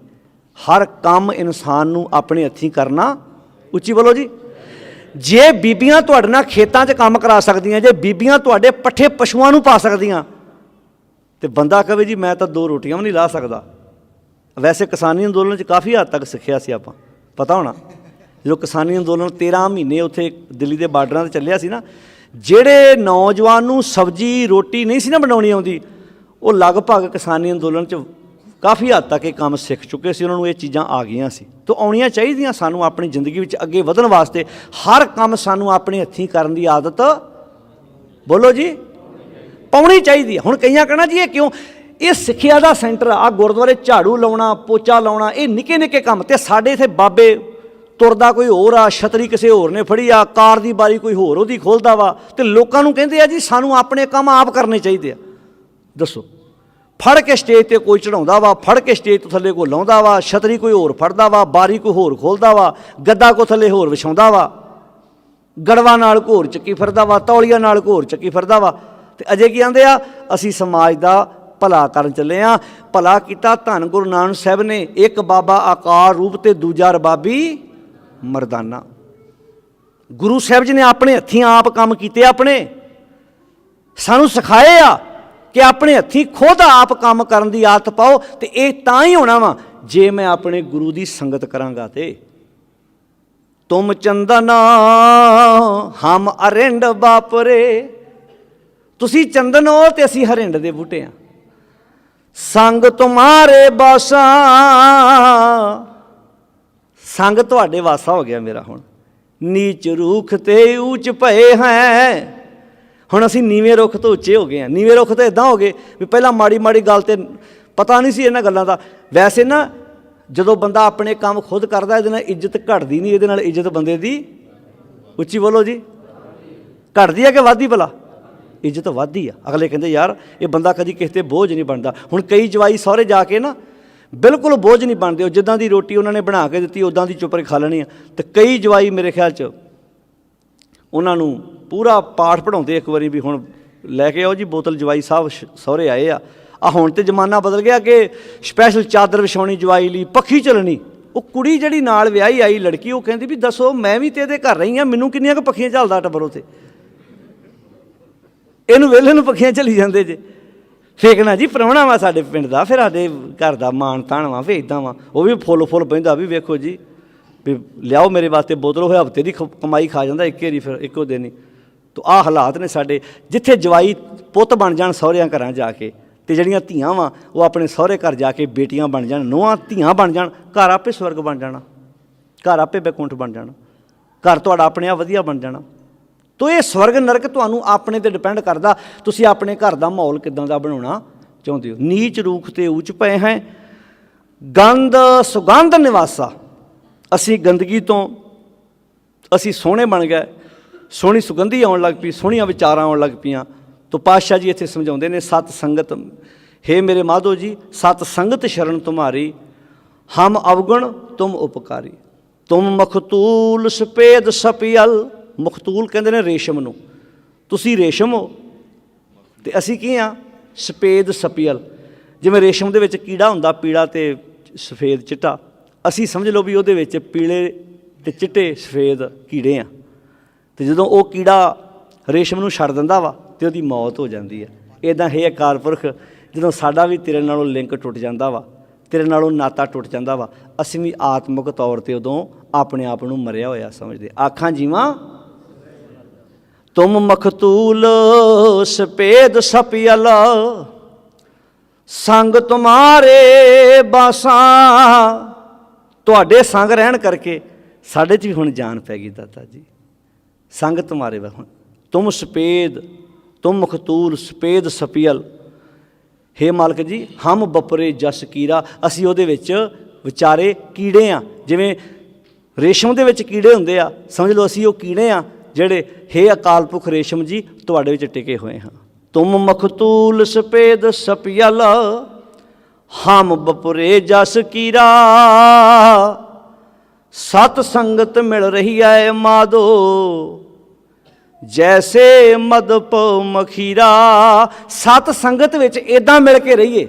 ਹਰ ਕੰਮ ਇਨਸਾਨ ਨੂੰ ਆਪਣੇ ਹੱਥੀਂ ਕਰਨਾ ਉੱਚੀ ਬੋਲੋ ਜੀ। ਜੇ ਬੀਬੀਆਂ ਤੁਹਾਡੇ ਨਾਲ ਖੇਤਾਂ 'ਚ ਕੰਮ ਕਰਾ ਸਕਦੀਆਂ, ਜੇ ਬੀਬੀਆਂ ਤੁਹਾਡੇ ਪੱਠੇ ਪਸ਼ੂਆਂ ਨੂੰ ਪਾ ਸਕਦੀਆਂ, ਤੇ ਬੰਦਾ ਕਹੇ ਜੀ, ਮੈਂ ਤਾਂ ਦੋ ਰੋਟੀਆਂ ਵੀ ਨਹੀਂ ਲਾ ਸਕਦਾ। ਵੈਸੇ ਕਿਸਾਨੀ ਅੰਦੋਲਨ 'ਚ ਕਾਫੀ ਹੱਦ ਤੱਕ ਸਿੱਖਿਆ ਸੀ ਆਪਾਂ, ਪਤਾ ਹੋਣਾ। ਜਦੋਂ ਕਿਸਾਨੀ ਅੰਦੋਲਨ 13 ਮਹੀਨੇ ਉੱਥੇ ਦਿੱਲੀ ਦੇ ਬਾਰਡਰਾਂ ਤੇ ਚੱਲਿਆ ਸੀ ਨਾ, ਜਿਹੜੇ ਨੌਜਵਾਨ ਨੂੰ ਸਬਜ਼ੀ, ਰੋਟੀ ਨਹੀਂ ਸੀ ਨਾ ਬਣਾਉਣੀ ਆਉਂਦੀ, ਉਹ ਲਗਭਗ ਕਿਸਾਨੀ ਅੰਦੋਲਨ 'ਚ ਕਾਫੀ ਹੱਦ ਤੱਕ ਇਹ ਕੰਮ ਸਿੱਖ ਚੁੱਕੇ ਸੀ, ਉਹਨਾਂ ਨੂੰ ਇਹ ਚੀਜ਼ਾਂ ਆ ਗਈਆਂ ਸੀ। ਤੋਂ ਆਉਣੀਆਂ ਚਾਹੀਦੀਆਂ ਸਾਨੂੰ ਆਪਣੀ ਜ਼ਿੰਦਗੀ ਵਿੱਚ ਅੱਗੇ ਵਧਣ ਵਾਸਤੇ, ਹਰ ਕੰਮ ਸਾਨੂੰ ਆਪਣੇ ਹੱਥੀਂ ਕਰਨ ਦੀ ਆਦਤ ਬੋਲੋ ਜੀ, ਪਾਉਣੀ ਚਾਹੀਦੀ ਹੈ। ਹੁਣ ਕਈਆਂ ਕਹਿਣਾ ਜੀ, ਇਹ ਕਿਉਂ? ਇਹ ਸਿੱਖਿਆ ਦਾ ਸੈਂਟਰ ਆ, ਆਹ ਗੁਰਦੁਆਰੇ ਝਾੜੂ ਲਾਉਣਾ, ਪੋਚਾ ਲਾਉਣਾ, ਇਹ ਨਿੱਕੇ ਨਿੱਕੇ ਕੰਮ। ਤੇ ਸਾਡੇ ਇਥੇ ਬਾਬੇ ਤੁਰਦਾ ਕੋਈ ਹੋਰ ਆ, ਛਤਰੀ ਕਿਸੇ ਹੋਰ ਨੇ ਫੜੀ ਆ, ਕਾਰ ਦੀ ਬਾਰੀ ਕੋਈ ਹੋਰ ਉਹਦੀ ਖੋਲਦਾ ਵਾ। ਤੇ ਲੋਕਾਂ ਨੂੰ ਕਹਿੰਦੇ ਆ ਜੀ, ਸਾਨੂੰ ਆਪਣੇ ਕੰਮ ਆਪ ਕਰਨੇ ਚਾਹੀਦੇ ਆ। ਦੱਸੋ। ਫੜ ਕੇ ਸਟੇਜ ਤੇ ਕੋਈ ਚੜਾਉਂਦਾ ਵਾ, ਫੜ ਕੇ ਸਟੇਜ ਤੋਂ ਥੱਲੇ ਕੋਈ ਲਾਉਂਦਾ ਵਾ, ਛਤਰੀ ਕੋਈ ਹੋਰ ਫੜਦਾ ਵਾ, ਬਾਰੀ ਕੋਈ ਹੋਰ ਖੋਲਦਾ ਵਾ, ਗੱਦਾ ਕੋ ਥੱਲੇ ਹੋਰ ਵਿਛਾਉਂਦਾ ਵਾ, ਗੜਵਾ ਨਾਲ ਘੋਰ ਚੱਕੀ ਫਿਰਦਾ ਵਾ, ਤੌਲੀਆਂ ਨਾਲ ਘੋਰ ਚੱਕੀ ਫਿਰਦਾ ਵਾ। ਤੇ ਅਜੇ ਕੀ ਆਂਦੇ ਆ? ਅਸੀਂ ਸਮਾਜ ਦਾ ਭਲਾ ਕਰਨ ਚੱਲੇ ਆ। ਭਲਾ ਕੀਤਾ ਧੰਨ ਗੁਰੂ ਨਾਨਕ ਸਾਹਿਬ ਨੇ, ਇੱਕ ਬਾਬਾ ਆਕਾਰ ਰੂਪ ਤੇ ਦੂਜਾ ਰਬਾਬੀ ਮਰਦਾਨਾ। ਗੁਰੂ ਸਾਹਿਬ ਜੀ ਨੇ ਆਪਣੇ ਹੱਥੀਂ ਆਪ ਕੰਮ ਕੀਤੇ ਆਪਣੇ। ਸਾਨੂੰ ਸਿਖਾਏ ਆ ਕਿ ਆਪਣੇ ਹੱਥੀਂ ਖੁਦ ਆਪ ਕੰਮ ਕਰਨ ਦੀ ਆਦਤ ਪਾਓ ਤੇ ਇਹ ਤਾਂ ਹੀ ਹੋਣਾ ਵਾ, ਜੇ ਮੈਂ ਆਪਣੇ ਗੁਰੂ ਦੀ ਸੰਗਤ ਕਰਾਂਗਾ ਤੇ। ਤੁਮ ਚੰਦਨ ਹਮ ਅਰਿੰਡ ਬਾਪਰੇ ਤੁਸੀਂ ਚੰਦਨ ਹੋ ਤੇ ਅਸੀਂ ਹਰਿੰਡ ਦੇ ਬੂਟੇ ਆ। ਸੰਗ ਤੁਮਾਰੇ ਬਾਸਾ। ਸੰਗ ਤੁਹਾਡੇ ਵਾਸਾ ਹੋ ਗਿਆ ਮੇਰਾ ਹੁਣ। ਨੀਚ ਰੂਖ ਤੇ ਉੱਚ ਭਏ ਹੈ। ਹੁਣ ਅਸੀਂ ਨੀਵੇਂ ਰੁੱਖ ਤੋਂ ਉੱਚੇ ਹੋ ਗਏ ਆ ਨੀਵੇਂ ਰੁੱਖ ਤਾਂ ਇਦਾਂ ਹੋ ਗਏ ਵੀ ਪਹਿਲਾਂ ਮਾੜੀ ਮਾੜੀ ਗੱਲ ਤੇ ਪਤਾ ਨਹੀਂ ਸੀ ਇਹਨਾਂ ਗੱਲਾਂ ਦਾ। ਵੈਸੇ ਨਾ, ਜਦੋਂ ਬੰਦਾ ਆਪਣੇ ਕੰਮ ਖੁਦ ਕਰਦਾ, ਇਹਦੇ ਨਾਲ ਇੱਜ਼ਤ ਘਟਦੀ ਨਹੀਂ, ਇਹਦੇ ਨਾਲ ਇੱਜ਼ਤ ਬੰਦੇ ਦੀ ਉੱਚੀ ਬੋਲੋ ਜੀ। ਘਟਦੀ ਆ ਕਿ ਵੱਧਦੀ ਭਲਾ? ਇੱਜ਼ਤ ਵੱਧਦੀ ਆ। ਅਗਲੇ ਕਹਿੰਦੇ, ਯਾਰ, ਇਹ ਬੰਦਾ ਕਦੀ ਕਿਸੇ ਤੇ ਬੋਝ ਨਹੀਂ ਬਣਦਾ। ਹੁਣ ਕਈ ਜਵਾਈ ਸਹੁਰੇ ਜਾ ਕੇ ਨਾ, ਬਿਲਕੁਲ ਬੋਝ ਨਹੀਂ ਬਣਦੇ। ਉਹ ਜਿੱਦਾਂ ਦੀ ਰੋਟੀ ਉਹਨਾਂ ਨੇ ਬਣਾ ਕੇ ਦਿੱਤੀ ਉਦਾਂ ਦੀ ਚੁੱਪ ਕੇ ਖਾ ਲੈਣੀ ਆ। ਤੇ ਕਈ ਜਵਾਈ ਮੇਰੇ ਖਿਆਲ 'ਚ, ਉਹਨਾਂ ਨੂੰ ਪੂਰਾ ਪਾਠ ਪੜਾਉਂਦੇ ਇੱਕ ਵਾਰੀ ਵੀ ਹੁਣ ਲੈ ਕੇ ਆਓ ਜੀ, ਬੋਤਲ ਜਵਾਈ ਸਾਹਿਬ ਸਹੁਰੇ ਆਏ ਆ। ਆ ਹੁਣ ਤੇ ਜ਼ਮਾਨਾ ਬਦਲ ਗਿਆ ਕਿ ਸਪੈਸ਼ਲ ਚਾਦਰ ਵਿਛਾਉਣੀ, ਜਵਾਈ ਲਈ ਪੱਖੀ ਚੱਲਣੀ। ਉਹ ਕੁੜੀ ਜਿਹੜੀ ਨਾਲ ਵਿਆਹੀ ਆਈ ਲੜਕੀ, ਉਹ ਕਹਿੰਦੀ ਵੀ ਦੱਸੋ, ਮੈਂ ਵੀ ਤੇ ਇਹਦੇ ਘਰ ਰਹੀ ਆ, ਮੈਨੂੰ ਕਿੰਨੀਆਂ ਕੁ ਪੱਖੀਆਂ ਚੱਲਦਾ ਟੱਬਰ ਉਥੇ? ਇਹਨੂੰ ਵੇਲੇ ਨੂੰ ਪੱਖੀਆਂ ਚਲੀ ਜਾਂਦੇ ਜੇ। ਫੇਕਣਾ ਜੀ, ਪ੍ਰਾਹੁਣਾ ਵਾ ਸਾਡੇ ਪਿੰਡ ਦਾ, ਫਿਰ ਸਾਡੇ ਘਰ ਦਾ ਮਾਣ ਤਾਣ ਵਾ ਫੇ ਇਦਾਂ ਵਾ। ਉਹ ਵੀ ਫੁੱਲ ਫੁੱਲ ਪੈਂਦਾ ਵੀ ਵੇਖੋ ਜੀ, ਵੀ ਲਿਆਓ ਮੇਰੇ ਵਾਸਤੇ ਬੋਤਲ ਹੋਇਆ ਹਫ਼ਤੇ ਦੀ ਖ- ਕਮਾਈ ਖਾ ਜਾਂਦਾ, ਇੱਕੇ ਵਾਰੀ ਫਿਰ, ਇੱਕੋ ਦਿਨ ਹੀ। ਤੋ ਆਹ ਹਾਲਾਤ ਨੇ ਸਾਡੇ, ਜਿੱਥੇ ਜਵਾਈ ਪੁੱਤ ਬਣ ਜਾਣ ਸਹੁਰਿਆਂ ਘਰਾਂ ਜਾ ਕੇ, ਤੇ ਜਿਹੜੀਆਂ ਧੀਆਂ ਵਾ, ਉਹ ਆਪਣੇ ਸਹੁਰੇ ਘਰ ਜਾ ਕੇ ਬੇਟੀਆਂ ਬਣ ਜਾਣ, ਨੂੰਹਾਂ ਧੀਆਂ ਬਣ ਜਾਣ, ਘਰ ਆਪੇ ਸਵਰਗ ਬਣ ਜਾਣਾ, ਘਰ ਆਪੇ ਬੈਕੁੰਠ ਬਣ ਜਾਣਾ, ਘਰ ਤੁਹਾਡਾ ਆਪਣੇ ਆਪ ਵਧੀਆ ਬਣ ਜਾਣਾ। ਤੋ ਇਹ ਸਵਰਗ ਨਰਕ ਤੁਹਾਨੂੰ ਆਪਣੇ ਤੇ ਡਿਪੈਂਡ ਕਰਦਾ, ਤੁਸੀਂ ਆਪਣੇ ਘਰ ਦਾ ਮਾਹੌਲ ਕਿਦਾਂ ਦਾ ਬਣਾਉਣਾ ਚਾਹੁੰਦੇ ਹੋ? ਨੀਚ ਰੂਖ ਤੇ ਉੱਚ ਪਏ ਹੈ, ਗੰਧ, ਸੁਗੰਧ ਨਿਵਾਸਾ। ਅਸੀਂ ਗੰਦਗੀ ਤੋਂ, ਅਸੀਂ ਸੋਹਣੇ ਬਣ ਗਏ ਸੋਹਣੀ ਸੁਗੰਧੀ ਆਉਣ ਲੱਗ ਪਈ, ਸੋਹਣੀਆਂ ਵਿਚਾਰਾਂ ਆਉਣ ਲੱਗ ਪਈਆਂ। ਤੋ ਪਾਤਸ਼ਾਹ ਜੀ ਇੱਥੇ ਸਮਝਾਉਂਦੇ ਨੇ, ਸਤ ਸੰਗਤ, ਹੇ ਮੇਰੇ ਮਾਧੋ ਜੀ, ਸਤ ਸੰਗਤ ਸ਼ਰਨ ਤੁਮਾਰੀ, ਹਮ ਅਵਗੁਣ ਤੁਮ ਉਪਕਾਰੀ। ਤੁਮ ਮਖਤੂਲ ਸਪੇਦ ਸਪੀਅਲ ਮਖਤੂਲ ਕਹਿੰਦੇ ਨੇ ਰੇਸ਼ਮ ਨੂੰ। ਤੁਸੀਂ ਰੇਸ਼ਮ ਹੋ, ਤੇ ਅਸੀਂ ਕੀ ਆ? ਸਪੇਦ ਸਪੀਅਲ। ਜਿਵੇਂ ਰੇਸ਼ਮ ਦੇ ਵਿੱਚ ਕੀੜਾ ਹੁੰਦਾ, ਪੀੜਾ ਤੇ ਸਫੇਦ ਚਿੱਟਾ, ਅਸੀਂ ਸਮਝ ਲਓ ਵੀ ਉਹਦੇ ਵਿੱਚ ਪੀਲੇ ਤੇ ਚਿੱਟੇ ਸਫੇਦ ਕੀੜੇ ਆ। ਤੇ ਜਦੋਂ ਉਹ ਕੀੜਾ ਰੇਸ਼ਮ ਨੂੰ ਛੱਡ ਦਿੰਦਾ ਵਾ ਤੇ ਉਹਦੀ ਮੌਤ ਹੋ ਜਾਂਦੀ ਹੈ। ਇਦਾਂ ਹੈ ਅਕਾਲ ਪੁਰਖ ਜਦੋਂ ਸਾਡਾ ਵੀ ਤੇਰੇ ਨਾਲੋਂ ਲਿੰਕ ਟੁੱਟ ਜਾਂਦਾ ਵਾ, ਤੇਰੇ ਨਾਲੋਂ ਨਾਤਾ ਟੁੱਟ ਜਾਂਦਾ ਵਾ, ਅਸੀਂ ਵੀ ਆਤਮਿਕ ਤੌਰ ਤੇ ਉਦੋਂ ਆਪਣੇ ਆਪ ਨੂੰ ਮਰਿਆ ਹੋਇਆ ਸਮਝਦੇ ਆਖਾਂ ਜੀਵਾਂ, ਤੁਮ ਮਖਤੂਲ ਸਪੇਦ ਸਪੀਅਲ, ਸੰਗ ਤੁਮਾਰੇ ਬਾਸਾਂ। ਤੁਹਾਡੇ ਸੰਗ ਰਹਿਣ ਕਰਕੇ ਸਾਡੇ 'ਚ ਵੀ ਹੁਣ ਜਾਨ ਪੈ ਗਈ ਦਾਤਾ ਜੀ। ਸੰਗਤ ਮਾਰੇ ਵਾ ਹੁਣ। ਤੁਮ ਸਪੇਦ, ਤੁਮ ਮਖਤੂਲ, ਸਪੇਦ ਸਪੀਅਲ। ਹੇ ਮਾਲਕ ਜੀ, ਹਮ ਬਪਰੇ ਜਸ ਕੀਰਾ। ਅਸੀਂ ਉਹਦੇ ਵਿੱਚ ਵਿਚਾਰੇ ਕੀੜੇ ਆ। ਜਿਵੇਂ ਰੇਸ਼ਮ ਦੇ ਵਿੱਚ ਕੀੜੇ ਹੁੰਦੇ ਆ। ਸਮਝ ਲਓ ਅਸੀਂ ਉਹ ਕੀੜੇ ਆ, ਜਿਹੜੇ ਹੇ ਅਕਾਲ ਪੁਰਖ ਰੇਸ਼ਮ ਜੀ, ਤੁਹਾਡੇ ਵਿੱਚ ਟਿਕੇ ਹੋਏ ਹਾਂ। ਤੁਮ ਮਖਤੂਲ, ਸਪੇਦ ਸਪੀਅਲ। ਹਮ ਬਪਰੇ ਜਸ ਕੀਰਾ। ਸਤ ਸੰਗਤ ਮਿਲ ਰਹੀ ਹੈ ਮਾਦੋ, ਜੈਸੇ ਮਦਪ ਮਖੀਰਾ। ਸਤ ਸੰਗਤ ਵਿੱਚ ਇਦਾਂ ਮਿਲ ਕੇ ਰਹੀਏ,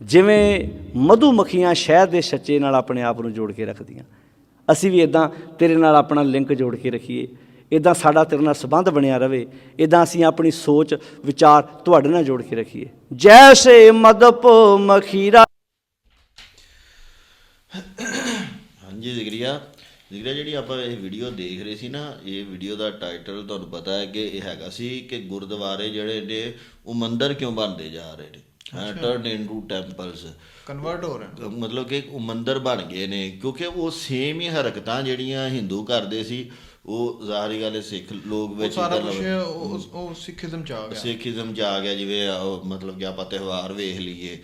ਜਿਵੇਂ ਮਧੂ ਮੱਖੀਆਂ ਸ਼ਹਿਦ ਦੇ ਸੱਚੇ ਨਾਲ ਆਪਣੇ ਆਪ ਨੂੰ ਜੋੜ ਕੇ ਰੱਖਦੀਆਂ। ਅਸੀਂ ਵੀ ਇਦਾਂ ਤੇਰੇ ਨਾਲ ਆਪਣਾ ਲਿੰਕ ਜੋੜ ਕੇ ਰੱਖੀਏ। ਇਦਾਂ ਸਾਡਾ ਤੇਰੇ ਨਾਲ ਸੰਬੰਧ ਬਣਿਆ ਰਵੇ। ਇਦਾਂ ਅਸੀਂ ਆਪਣੀ ਸੋਚ, ਵਿਚਾਰ ਤੁਹਾਡੇ ਨਾਲ ਜੋੜ ਕੇ ਰੱਖੀਏ। ਜੈਸੇ ਮਦਪ ਮਖੀਰਾ। ਹਾਂਜੀ ਜ਼ਿਗਰੀਆ ਜ਼ਿਗਰੀਆ ਜਿਹੜੀ ਆਪਾਂ ਇਹ ਵੀਡੀਓ ਦੇਖ ਰਹੇ ਸੀ ਨਾ ਇਹ ਵੀਡੀਓ ਦਾ ਟਾਈਟਲ ਤੁਹਾਨੂੰ ਪਤਾ ਹੈ ਕਿ ਇਹ ਹੈਗਾ ਸੀ ਕਿ ਗੁਰਦੁਆਰੇ ਜਿਹੜੇ ਨੇ ਉਹ ਮੰਦਿਰ ਕਿਉਂ ਬਣਦੇ ਜਾ ਰਹੇ ਨੇ? ਟਰਨ ਇਨਟੂ ਟੈਂਪਲਸ ਕਨਵਰਟ ਹੋ ਰਹੇ ਮਤਲਬ ਕਿ ਉਹ ਮੰਦਿਰ ਬਣ ਗਏ ਨੇ ਕਿਉਂਕਿ ਉਹ ਸੇਮ ਹੀ ਹਰਕਤਾਂ ਜਿਹੜੀਆਂ ਹਿੰਦੂ ਕਰਦੇ ਸੀ ਉਹ ਜ਼ਾਹਰੀ ਗੱਲ ਹੈ ਸਿੱਖ ਲੋਕ ਉਹ ਵਿੱਚ ਸਾਰਾ ਕੁਝ ਉਹ ਸਿੱਖੀਜ਼ਮ ਚ ਆ ਗਿਆ। ਸਿੱਖੀਜ਼ਮ ਚ ਆ ਗਿਆ ਜਿਵੇਂ ਮਤਲਬ ਕਿ ਆਪਾਂ ਤਿਉਹਾਰ ਵੇਖ ਲਈਏ।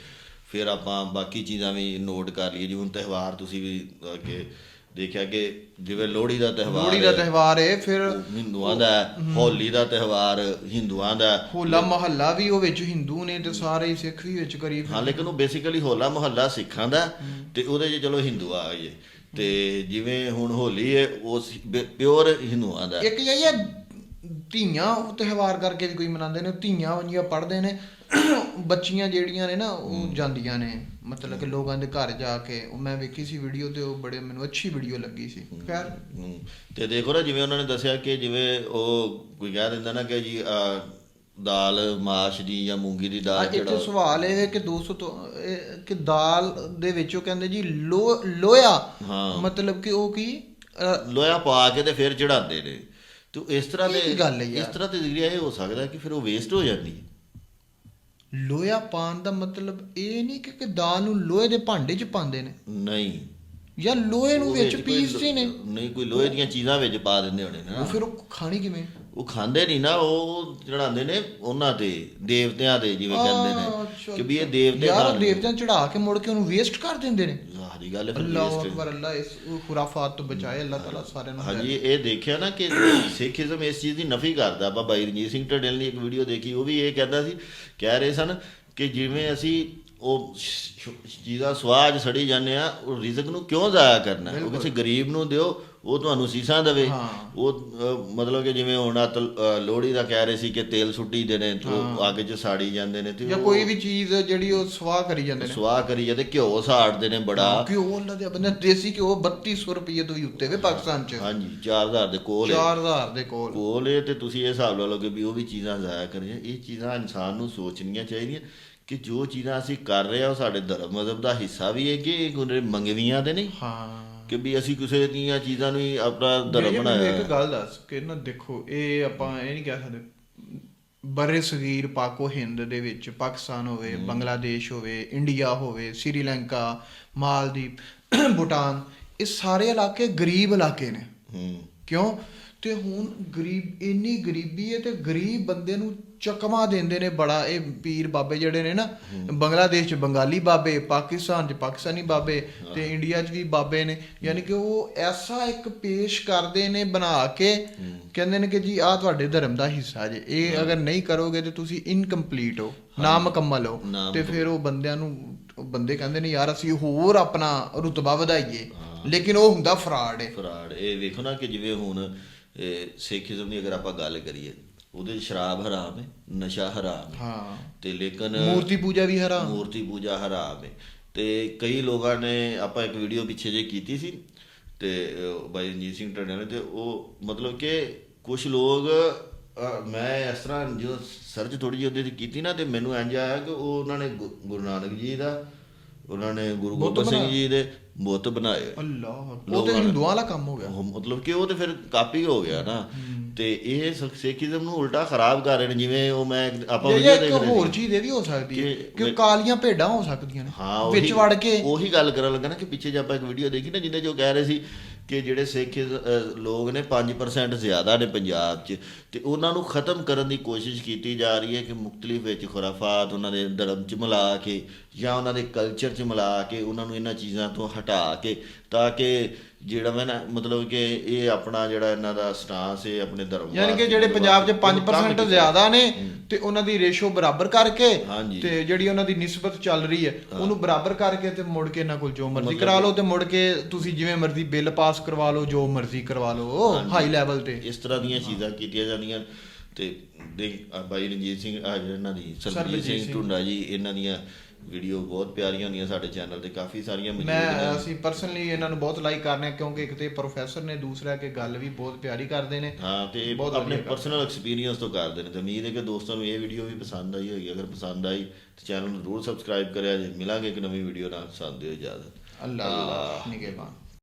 ਫਿਰ ਆਪਾਂ ਬਾਕੀ ਚੀਜ਼ਾਂ ਵੀ ਨੋਟ ਕਰ ਲਈਏ ਜਿਵੇਂ ਤਿਉਹਾਰ ਤੁਸੀਂ ਵੀ ਅੱਗੇ ਦੇਖਿਆ ਕਿ ਜਿਵੇਂ ਲੋਹੜੀ ਦਾ ਤਿਉਹਾਰ ਲੋਹੜੀ ਦਾ ਤਿਉਹਾਰ ਹੈ ਫਿਰ ਹਿੰਦੂਆਂ ਦਾ ਹੋਲੀ ਦਾ ਤਿਉਹਾਰ ਹਿੰਦੂਆਂ ਦਾ। ਹੋਲਾ ਮਹੱਲਾ ਵੀ ਉਹ ਵਿੱਚ ਹਿੰਦੂ ਨੇ ਤੇ ਸਾਰੇ ਸਿੱਖ ਵੀ ਵਿੱਚ ਕਰੀ ਹਾਂ ਲੇਕਿਨ ਉਹ ਬੇਸਿਕਲੀ ਹੋਲਾ ਮੁਹੱਲਾ ਸਿੱਖਾਂ ਦਾ ਤੇ ਉਹਦੇ 'ਚ ਚਲੋ ਹਿੰਦੂ ਆ ਗਏ ਤੇ ਜਿਵੇਂ ਹੁਣ ਹੋਲੀ ਹੈ ਉਹ ਪਿਓਰ ਹਿੰਦੂਆਂ ਦਾ। ਇੱਕ ਇਹ ਧੀਆਂ ਉਹ ਤਿਉਹਾਰ ਕਰਕੇ ਵੀ ਕੋਈ ਮਨਾਉਂਦੇ ਨੇ ਧੀਆਂ ਜੀਆਂ ਪੜ੍ਹਦੇ ਨੇ ਬੱਚੀਆਂ ਜਿਹੜੀਆਂ ਨੇ ਨਾ ਉਹ ਜਾਂਦੀਆਂ ਨੇ। ਮਤਲਬ ਕਿ ਲੋਕਾਂ ਦੇ ਘਰ ਜਾ ਕੇ। ਉਹ ਮੈਂ ਵੇਖੀ ਸੀ ਵੀਡੀਓ ਤੇ ਉਹ ਬੜੇ ਮੈਨੂੰ ਅੱਛੀ ਵੀਡੀਓ ਲੱਗੀ ਸੀ। ਖੈਰ। ਤੇ ਦੇਖੋ ਨਾ ਜਿਵੇਂ ਉਹਨਾਂ ਨੇ ਦੱਸਿਆ ਕਿ ਜਿਵੇਂ ਉਹ ਕੋਈ ਕਹਿ ਦਿੰਦਾ ਨਾ ਕਿ ਜੀ ਦਾਲ ਮਾਸ਼ ਦੀ ਜਾਂ ਮੂੰਗੀ ਦੀ ਦਾਲ ਜਿਹੜਾ ਸਵਾਲ ਇਹ ਹੈ ਕਿ 200 ਤੋਂ ਕਿ ਦਾਲ ਦੇ ਵਿੱਚ ਉਹ ਕਹਿੰਦੇ ਜੀ ਲੋ ਲੋਇਆ। ਮਤਲਬ ਕਿ ਉਹ ਕੀ? ਲੋਹਾ ਪਾ ਕੇ ਤੇ ਫਿਰ ਚੜਾਉਂਦੇ ਨੇ। ਤੇ ਇਸ ਤਰ੍ਹਾਂ ਦੇ? ਇਸ ਤਰ੍ਹਾਂ ਤੇ ਜ਼ਿਗਰੀ ਇਹ ਹੋ ਸਕਦਾ ਕਿ ਫਿਰ ਉਹ ਵੇਸਟ ਹੋ ਜਾਂਦੀ ਹੈ। ਲੋਇਆ ਪਾਣ ਦਾ ਮਤਲਬ ਇਹ ਨਹੀਂ ਕਿ ਕਿ ਦਾਲ ਨੂੰ ਲੋਹੇ ਦੇ ਭਾਂਡੇ 'ਚ ਪਾਉਂਦੇ ਨੇ। ਨਹੀਂ। ਜਾਂ ਲੋਹੇ ਨੂੰ ਵਿੱਚ ਪੀਸਦੇ ਨੇ। ਨਹੀਂ ਕੋਈ ਲੋਹੇ ਦੀਆਂ ਚੀਜ਼ਾਂ ਵਿੱਚ ਪਾ ਦਿੰਦੇ ਹੋਣੇ ਨਾ। ਫਿਰ ਉਹ ਖਾਣੀ ਕਿਵੇਂ? ਉਹ ਖਾਂਦੇ ਨਹੀਂ ਨਾ ਉਹ ਚੜਾਉਂਦੇ ਨੇ ਉਹਨਾਂ ਤੇ ਦੇਵਤਿਆਂ ਦੇ ਜਿਵੇਂ ਕਹਿੰਦੇ ਨੇ ਕਿ ਵੀ ਇਹ ਦੇਵਤੇ ਯਾਰ ਦੇਵਤਿਆਂ ਚੜਾ ਕੇ ਮੁੜ ਕੇ ਉਹਨੂੰ ਵੇਸਟ ਕਰ ਦਿੰਦੇ ਨੇ। ਸਾਰੀ ਗੱਲ ਹੈ ਅੱਲਾਹੁ। ਅਕਬਰ ਅੱਲਾ ਇਸ ਖੁਰਾਫਾਤ ਤੋਂ ਬਚਾਏ ਅੱਲਾਹ ਤਾਲਾ ਸਾਰਿਆਂ ਨੂੰ ਹਾਂਜੀ ਇਹ ਦੇਖਿਆ ਨਾ ਕਿ <coughs> ਸਿੱਖੀਜ਼ਮ ਇਸ ਚੀਜ਼ ਦੀ ਨਫੀ ਕਰਦਾ। ਬਾਬਾ ਰਣਜੀਤ ਸਿੰਘ ਢੱਡੇਲ ਦੀ ਇੱਕ ਵੀਡੀਓ ਦੇਖੀ ਉਹ ਵੀ ਇਹ ਕਹਿੰਦਾ ਸੀ ਕਹਿ ਰਹੇ ਸਨ ਕਿ ਜਿਵੇਂ ਅਸੀਂ ਉਹ ਜਿਹਦਾ ਸਵਾਜ ਸੜੀ ਜਾਂਦੇ ਆ ਉਹ ਰਿਜ਼ਕ ਨੂੰ ਕਿਉਂ ਜ਼ਾਇਆ ਕਰਨਾ ਉਹ ਕਿਸੇ ਗਰੀਬ ਨੂੰ ਦਿਓ ਉਹ ਤੁਹਾਨੂੰ ਸੀਸਾਂ ਦੇਵੇ। ਹਾਂ। ਉਹ ਮਤਲਬ ਕਿ ਜਿਵੇਂ ਹੁਣ ਆ ਲੋਹੜੀ ਦਾ ਕਹਿ ਰਹੇ ਸੀ ਕਿ ਤੇਲ ਸੁੱਟੀ ਦੇ ਨੇ ਤੇ ਅੱਗ 'ਚ ਸਾੜੀ ਜਾਂਦੇ ਨੇ ਤੇ ਜਾਂ ਕੋਈ ਵੀ ਚੀਜ਼ ਜਿਹੜੀ ਉਹ ਸਵਾਹ ਕਰੀ ਜਾਂਦੇ ਨੇ। ਸਵਾਹ ਕਰੀ ਜਾਂਦੇ ਘਿਓ ਸਾੜਦੇ ਨੇ ਬੜਾ। ਘਿਓ ਉਹਨਾਂ ਦੇ ਬੰਦੇ ਦੇਸੀ ਘਿਓ 3200 ਰੁਪਏ ਤੋਂ ਵੀ ਉੱਤੇ ਵੇ ਪਾਕਿਸਤਾਨ ਚ। ਹਾਂਜੀ 4000 ਦੇ ਕੋਲ ਹੈ 4000 ਦੇ ਕੋਲ। ਕੋਲ ਇਹ ਤੇ ਤੁਸੀਂ ਇਹ ਹਿਸਾਬ ਲਾ ਲਓ ਕਿ ਵੀ ਉਹ ਵੀ ਚੀਜ਼ਾਂ ਜ਼ਾਇਆ ਕਰੀਆਂ। ਇਹ ਚੀਜ਼ਾਂ ਇਨਸਾਨ ਨੂੰ ਸੋਚਣੀਆਂ ਚਾਹੀਦੀਆਂ ਕਿ ਜੋ ਚੀਜ਼ਾਂ ਅਸੀਂ ਕਰ ਰਹੇ ਆ ਉਹ ਸਾਡੇ ਧਰਮ ਮਜ਼ਹਬ ਦਾ ਹਿੱਸਾ ਵੀ ਹੈ ਕਿ ਇਹ ਕੋਈ ਮੰਗਵੀਆਂ ਤੇ ਨਹੀਂ। ਹਾਂ। ਕਿ ਵੀ ਅਸੀਂ ਕਿਸੇ ਦੀਆਂ ਚੀਜ਼ਾਂ ਨੂੰ ਹੀ ਆਪਣਾ ਧਰਮ ਬਣਾਇਆ ਇੱਕ ਗੱਲ ਦੱਸ ਕਿ ਨਾ ਦੇਖੋ ਇਹ ਆਪਾਂ ਇਹ ਨਹੀਂ ਕਹਿ ਸਕਦੇ। ਬਰੇ ਸਗੀਰ ਪਾਕੋ ਹਿੰਦ ਦੇ ਵਿੱਚ ਪਾਕਿਸਤਾਨ ਹੋਵੇ ਬੰਗਲਾਦੇਸ਼ ਹੋਵੇ ਇੰਡੀਆ ਹੋਵੇ ਸ੍ਰੀਲੰਕਾ ਮਾਲਦੀਵ ਭੂਟਾਨ ਇਹ ਸਾਰੇ ਇਲਾਕੇ ਗਰੀਬ ਇਲਾਕੇ ਨੇ। ਕਿਉਂ? ਤੇ ਹੁਣ ਗਰੀਬ ਇੰਨੀ ਗਰੀਬੀ ਹੈ ਤੇ ਗਰੀਬ ਬੰਦੇ ਨੂੰ ਚਕਮਾ ਦਿੰਦੇ ਨੇ ਬੜਾ ਇਹ ਪੀਰ ਬਾਬੇ ਜਿਹੜੇ ਨੇ ਨਾ ਬੰਗਲਾਦੇਸ਼ ਚ ਬੰਗਾਲੀ ਬਾਬੇ ਪਾਕਿਸਤਾਨ ਚ ਪਾਕਿਸਤਾਨੀ ਬਾਬੇ ਤੇ ਇੰਡੀਆ ਚ ਵੀ ਬਾਬੇ ਨੇ। ਯਾਨੀ ਕਿ ਉਹ ਐਸਾ ਇੱਕ ਪੇਸ਼ ਕਰਦੇ ਨੇ ਬਣਾ ਕੇ ਕਹਿੰਦੇ ਨੇ ਕਿ ਜੀ ਆਹ ਤੁਹਾਡੇ ਧਰਮ ਦਾ ਹਿੱਸਾ ਜੇ। ਇਹ ਅਗਰ ਨਹੀਂ ਕਰੋਗੇ ਤੇ ਤੁਸੀਂ ਇਨਕੰਪਲੀਟ ਹੋ ਨਾ ਮੁਕੰਮਲ ਹੋ। ਤੇ ਫਿਰ ਉਹ ਬੰਦਿਆਂ ਨੂੰ ਬੰਦੇ ਕਹਿੰਦੇ ਨੇ ਯਾਰ ਅਸੀਂ ਹੋਰ ਆਪਣਾ ਰੁਤਬਾ ਵਧਾਈਏ। ਲੇਕਿਨ ਉਹ ਹੁੰਦਾ ਫਰਾਡ ਹੈ ਫਰਾਡ। ਇਹ ਵੇਖੋ ਨਾ ਕਿ ਜਿਵੇਂ ਹੁਣ ਸਿੱਖੀਜ਼ਮ ਦੀ ਅਗਰ ਆਪਾਂ ਗੱਲ ਕਰੀਏ ਉਹਦੇ ਸ਼ਰਾਬ ਹਰਾਮ ਹੈ ਨਸ਼ਾ ਹਰਾਮ ਹੈ। ਹਾਂ। ਤੇ ਲੇਕਿਨ ਮੂਰਤੀ ਪੂਜਾ ਵੀ ਹਰਾਮ। ਮੂਰਤੀ ਪੂਜਾ ਹਰਾਮ ਹੈ। ਤੇ ਕਈ ਲੋਕਾਂ ਨੇ ਆਪਾਂ ਇੱਕ ਵੀਡੀਓ ਪਿੱਛੇ ਜੇ ਕੀਤੀ ਸੀ ਤੇ ਬਾਈ ਰਣਜੀਤ ਸਿੰਘ ਟੰਡਿਆਂ ਨੇ ਤੇ ਉਹ ਮਤਲਬ ਕਿ ਕੁਝ ਲੋਕ ਮੈਂ ਇਸ ਤਰ੍ਹਾਂ ਜਦੋਂ ਸਰਚ ਥੋੜੀ ਜਿਹੀ ਉਹਦੇ ਤੇ ਕੀਤੀ ਨਾ ਤੇ ਮੈਨੂੰ ਇੰਜ ਆਇਆ ਕਿ ਉਹ ਉਹਨਾਂ ਨੇ ਗੁਰੂ ਨਾਨਕ ਜੀ ਦਾ ਉਹਨਾਂ ਨੇ ਗੁਰੂ ਗੋਬਿੰਦ ਸਿੰਘ। ਜੀ ਦੇ ਬੁੱਤ ਬਣਾਏ। ਅੱਲਾਹ ਉਹ ਤੇ ਹਿੰਦੂਆਂ ਵਾਲਾ ਕੰਮ ਹੋ ਗਿਆ। ਮਤਲਬ ਕਿ ਉਹ ਤੇ ਫਿਰ ਕਾਪੀ ਹੋ ਗਿਆ ਨਾ। ਤੇ ਇਹ ਸਿੱਖੀਜ਼ਮ ਨੂੰ ਉਲਟਾ ਖਰਾਬ ਕਰ ਰਹੇ ਨੇ ਜਿਵੇਂ ਉਹ ਮੈਂ ਆਪਾਂ ਵੀਡੀਓ ਦੇਖ ਰਹੇ ਹੋਰ ਚੀਜ਼ ਇਹ ਵੀ ਹੋ ਸਕਦੀ ਹੈ ਕਿ- ਕਾਲੀਆਂ ਭੇਡਾਂ ਹੋ ਸਕਦੀਆਂ ਨੇ ਵਿੱਚ ਵੜ ਕੇ। ਉਹੀ ਗੱਲ ਕਰਨ ਲੱਗਾ ਨਾ ਕਿ ਪਿੱਛੇ ਜੇ ਆਪਾਂ ਇੱਕ ਵੀਡੀਓ ਦੇਖੀ ਨਾ ਜਿਹਦੇ ਜੋ ਕਹਿ ਰਹੇ ਸੀ ਕਿ ਜਿਹੜੇ ਸਿੱਖ ਲੋਕ ਨੇ 5% ਜ਼ਿਆਦਾ ਨੇ ਪੰਜਾਬ 'ਚ। ਤੇ ਉਹਨਾਂ ਨੂੰ ਖਤਮ ਕਰਨ ਦੀ ਕੋਸ਼ਿਸ਼ ਕੀਤੀ ਜਾ ਰਹੀ ਹੈ ਕਿ ਮੁxtਲਿਫ ਵਿੱਚ ਖੁਰਾਫਾਤ ਉਹਨਾਂ ਦੇ ਧਰਮ 'ਚ ਮਿਲਾ ਕੇ ਜਾਂ ਉਹਨਾਂ ਦੇ ਕਲਚਰ 'ਚ ਮਿਲਾ ਕੇ ਉਹਨਾਂ ਨੂੰ ਇਹਨਾਂ ਚੀਜ਼ਾਂ ਤੋਂ ਹਟਾ ਕੇ ਤਾਂ ਕਿ ਜਿਹੜਾ ਮੈਂ ਨਾ ਮਤਲਬ ਕਿ ਇਹ ਆਪਣਾ ਜਿਹੜਾ ਇਹਨਾਂ ਦਾ ਸਟਾਂਸ ਹੈ ਆਪਣੇ ਧਰਮ ਯਾਨੀ ਕਿ ਜਿਹੜੇ ਪੰਜਾਬ 'ਚ ਉਹਨੂੰ ਕੰਮ 5% ਕੀਤਾ। ਜ਼ਿਆਦਾ ਨੇ ਤੇ ਉਹਨਾਂ ਦੀ ਰੇਸ਼ੋ ਬਰਾਬਰ ਕਰਕੇ। ਤੇ ਜਿਹੜੀ ਉਹਨਾਂ ਦੀ ਨਿਸਬਤ ਚੱਲ ਰਹੀ ਹੈ ਉਹਨੂੰ ਬਰਾਬਰ ਕਰਕੇ ਤੇ ਮੁੜ ਕੇ ਇਹਨਾਂ ਕੋਲ ਜੋ ਮਰਜ਼ੀ ਕਰਾ ਲਓ ਤੇ ਮੁੜ ਕੇ ਤੁਸੀਂ ਜਿਵੇਂ ਮਰਜ਼ੀ ਬਿੱਲ ਪਾਸ ਕਰਵਾ ਲਓ ਜੋ ਮਰਜ਼ੀ ਕਰਵਾ ਲਓ ਹਾਈ ਲੈਵਲ ਤੇ ਇਸ ਤਰ੍ਹਾਂ ਦੀਆਂ ਚੀਜ਼ਾਂ ਕੀਤੀਆਂ ਜਾਂਦੀਆਂ ਤੇ ਦੇ ਬਾਈ ਰਣਜੀਤ ਸਿੰਘ ਆ ਜਿਹੜਾ ਇਹਨਾਂ ਦੀ ਸਰਬਜੀਤ ਸਿੰਘ। ਢੁੰਡਾ ਜੀ ਇਹਨਾਂ ਦੀਆਂ ਵੀਡੀਓ ਬਹੁਤ ਪਿਆਰੀਆਂ ਹੁੰਦੀਆਂ ਸਾਡੇ ਚੈਨਲ ਤੇ ਕਾਫੀ ਸਾਰੀਆਂ ਮੌਜੂਦ ਮੈਂ ਨੇ। ਅਸੀਂ ਪਰਸਨਲੀ ਇਹਨਾਂ ਨੂੰ ਬਹੁਤ ਲਾਈਕ ਕਰਨੇ ਆ ਕਿਉਂਕਿ ਇੱਕ ਤੇ ਪ੍ਰੋਫੈਸਰ ਨੇ ਦੂਸਰਾ ਕਿ ਗੱਲ ਵੀ ਬਹੁਤ ਪਿਆਰੀ ਕਰਦੇ ਨੇ। ਹਾਂ ਤੇ ਇਹ ਬਹੁਤ ਆਪਣੇ ਵਧੀਆ ਪਰਸਨਲ ਐਕਸਪੀਰੀਅੰਸ ਤੋਂ ਕਰਦੇ ਨੇ। ਤੇ ਉਮੀਦ ਹੈ ਕਿ ਦੋਸਤਾਂ ਨੂੰ ਇਹ ਵੀਡੀਓ ਵੀ ਪਸੰਦ ਆਈ ਹੋਏਗੀ। ਅਗਰ ਪਸੰਦ ਆਈ ਤੇ ਚੈਨਲ ਨੂੰ ਜ਼ਰੂਰ ਸਬਸਕ੍ਰਾਈਬ ਕਰਿਆ ਜੇ। ਮਿਲਾਂਗੇ ਇੱਕ ਨਵੀਂ ਵੀਡੀਓ ਨਾਲ। ਸਾਥ ਦਿਓ ਇਜਾਜ਼ਤ। ਅੱਲਾਹ। ਨਿਗਹਿਬਾਨ।